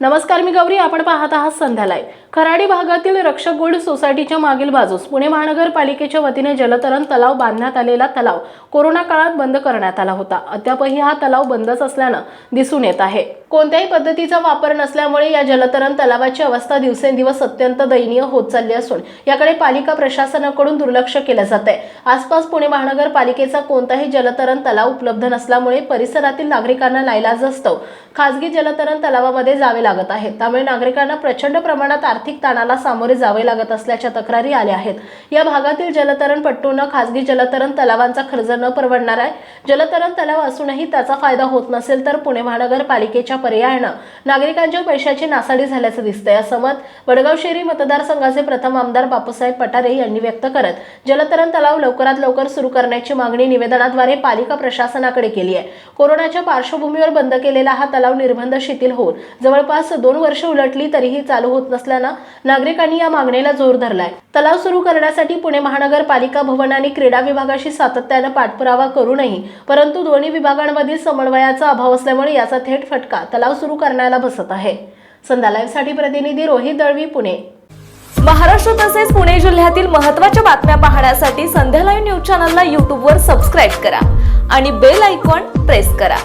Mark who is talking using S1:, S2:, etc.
S1: नमस्कार मी गौरी आपण पाहत आहात संध्यालाय खराडी भागातील रक्षक गोल्ड सोसायटीच्या मागील बाजूस पुणे महानगरपालिकेच्या वतीने जलतरण तलाव बांधण्यात आलेला तलाव कोरोना काळात बंद करण्यात आला होता. अद्यापही हा तलाव बंदच असल्यानं दिसून येत आहे. कोणत्याही पद्धतीचा वापर नसल्यामुळे या जलतरण तलावाची अवस्था दिवसेंदिवस अत्यंत दयनीय होत चालली असून याकडे पालिका प्रशासनाकडून दुर्लक्ष केलं जात आहे आसपास पुणे महानगरपालिकेचा कोणताही जलतरण तलाव उपलब्ध नसल्यामुळे परिसरातील नागरिकांना लायलाज असतो. खासगी जलतरण तलावामध्ये जावे लागत आहेत. त्यामुळे नागरिकांना प्रचंड प्रमाणात आर्थिक ताणाला सामोरे जावे लागत असल्याच्या तक्रारी आल्या आहेत. या भागातील जलतरण पट्टूंना खासगी जलतरण तलावांचा खर्च न परवडणार आहे. जलतरण तलाव असूनही त्याचा फायदा होत नसेल तर पुणे महानगरपालिकेच्या पर्यायानं नागरिकांच्या पैशाची नासाडी झाल्याचं दिसतंय. असं मत वडगाव शेरी मतदारसंघाचे प्रथम आमदार बापूसाहेब पठारे यांनी व्यक्त करत जलतरण तलाव लवकरात लवकर सुरू करण्याची मागणी निवेदनाद्वारे पालिका प्रशासनाकडे केली आहे. कोरोनाच्या पार्श्वभूमीवर बंद केलेला हा तलाव निर्बंध शिथिल होऊन जवळपास दोन वर्ष उलटली तरीही चालू होत नसल्यानं नागरिकांनी या मागणीला जोर धरलाय. तलाव सुरू करण्यासाठी पुणे महानगरपालिका भवन आणि क्रीडा विभागाशी सातत्यानं पाठपुरावा करूनही परंतु दोन्ही विभागांमधील समन्वयाचा अभाव असल्यामुळे याचा थेट फटका तलाव सुरू करण्याला बसत आहे. संध्या लाईव्हसाठी प्रतिनिधी रोहित दळवी पुणे.
S2: महाराष्ट्र तसेच पुणे जिल्ह्यातील महत्त्वाच्या बातम्या पाहण्यासाठी संध्या लाईव्ह न्यूज चॅनलला यूट्यूबवर सबस्क्राईब करा आणि बेल आयकॉन प्रेस करा.